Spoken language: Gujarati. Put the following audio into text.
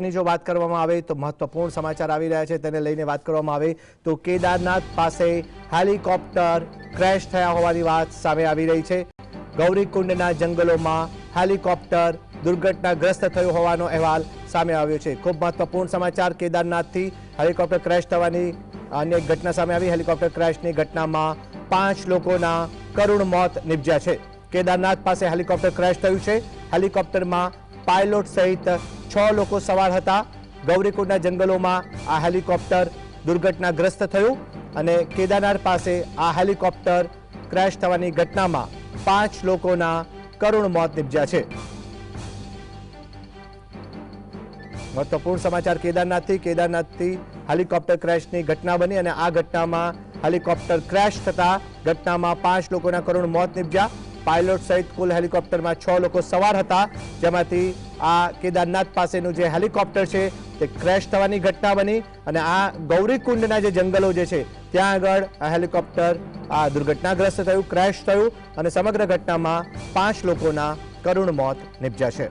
ની જે વાત કરવામાં આવે તો મહત્વપૂર્ણ સમાચાર આવી રહ્યા છે તેને લઈને વાત કરવામાં આવે તો કેદારનાથ પાસે helicopter crash થયા હોવાની વાત સામે આવી રહી છે ગૌરીકુંડના જંગલોમાં helicopter દુર્ઘટનાગ્રસ્ત થયો હોવાનો અહેવાલ સામે આવ્યો છે ખૂબ મહત્વપૂર્ણ સમાચાર કેદારનાથથી helicopter crash થવાની અન્ય ઘટના સામે આવી helicopter crash ની ઘટનામાં 5 લોકોના કરુણ મોત નિપજા છે કેદારનાથ પાસે helicopter crash થયું છે helicopter માં પાયલોટ સહિત 6 લોકો સવાર હતા ગૌરીકોડના જંગલોમાં આ helicopter દુર્ઘટનાગ્રસ્ત થયો અને કેદારનાથ પાસે આ helicopter crash થવાની ઘટનામાં 5 લોકોના કરુણ મોત નિપ્યા છે મતપુર સમાચાર કેદારનાથથી કેદારનાથથી helicopter crash ની ઘટના બની અને આ ઘટનામાં helicopter crash થતા ઘટનામાં 5 લોકોના કરુણ મોત નિપ્યા pilot સહિત કુલ helicopter માં 6 લોકો સવાર હતા જેમાંથી આ કેદારનાથ પાસેનું જે હેલિકોપ્ટર છે તે ક્રેશ થવાની ઘટના બની અને આ ગૌરીકુંડના જે જંગલો જે છે ત્યાં આગળ આ હેલિકોપ્ટર આ દુર્ઘટનાગ્રસ્ત થયું ક્રેશ થયું અને સમગ્ર ઘટનામાં પાંચ લોકોના કરુણ મોત નિપજ્યા છે